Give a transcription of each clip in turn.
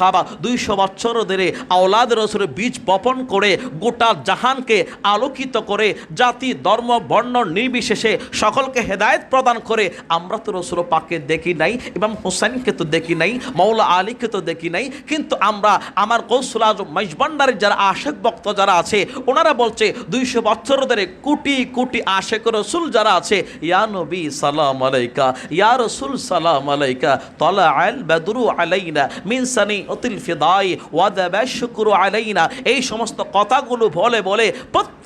কাবা দুইশো বছর ধরে আওলাদ রসুলের বীজ বপন করে গোটা জাহানকে আলোকিত করে জাতি, ধর্ম, বর্ণ নির্বিশেষে সকলকে হেদায়েত প্রদান করে। আমরা তো রসুল পাকে দেখি নাই এবং হোসেনকে তো দেখি নাই মৌলা আলীকে তো দেখি নাই, কিন্তু আমরা আমার কৌশল আজম যারা আশেক বক্ত যারা আছে, ওনারা বলছে দুইশো বছর ধরে কোটি কোটি আশেক রসুল যারা আছে, ইয়া নবী সালাম আলাইকা, ইয়া রসুল সালাম আলাইকা, তলা আল বাদরু আলাইনা, মিন সানি অতিল ফিদাই ওয়াদা শুকুরু আলাইনা এই সমস্ত কথাগুলো বলে বলে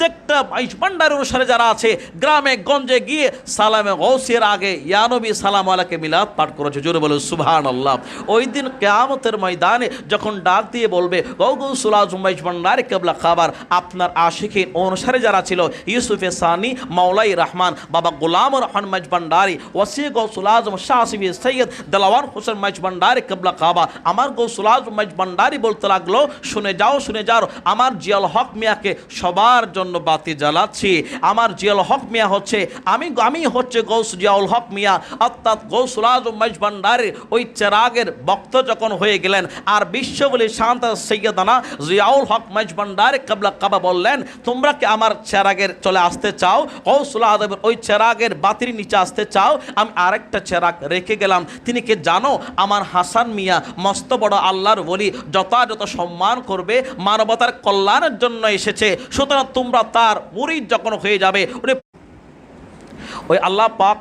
প্রত্যেকটা মাইজবান্ডার অনুসারে যারা আছে, গ্রামে, গঞ্জে গিয়ে সালামে গৌসের আগে ইয়ানবী সালাম আলাকে মিলাদ পাঠ করেছে। জোরে বলে সুবহান আল্লাহ ওই দিন কেয়ামতের ময়দানে যখন ডাক দিয়ে বলবে, গৌ গৌ সুলাজ মাইজবান্ডার কেবলা খাবার আপনার আশিকিন অনুসারে যারা ছিল, ইউসুফে সানি, মাওলাই রহমান, বাবা গোলাম রহমান মাইজবান্ডারি ওসি গৌ, সুলাজম শাহসিবি সৈয়দ, দেলাওয়ার হোসেন মাইজবান্ডারি কেবলা খাবা আমার গৌ সুলাজ মাইজবান্ডারি বলতে লাগল, শুনে যাও শুনে যাও আমার জিয়াল হক মিয়াকে সবার জন্য বাতি জ্বালাচ্ছি। আমার জিয়াল হক মিয়া হচ্ছে, আমি আমি হচ্ছে গৌস জিয়াউল হক মিয়া। অর্থাৎ গৌসুল আজম মাইজবান্ডারের ওই চেরাগের বক্ত যখন হয়ে গেলেন, আর বিশ্ব বলে শান্ত সৈয়দানা জিয়াউল হক মাইজবান্ডার কাবলা কাবা বললেন, তোমরা কি আমার চেরাগের চলে আসতে চাও? গৌসুল আজমের ওই চেরাগের বাতির নিচে আসতে চাও? আমি আরেকটা চেরাগ রেখে গেলাম। তিনি কে জানো, আমার হাসান মিয়া মস্ত বড় আল্লাহর বলি যথাযথ সম্মান করবে, মানবতার কল্যাণের জন্য এসেছে। সুতরাং তোমরা তার মুরিদ যখন হয়ে যাবে উনি ওই আল্লাহ পাক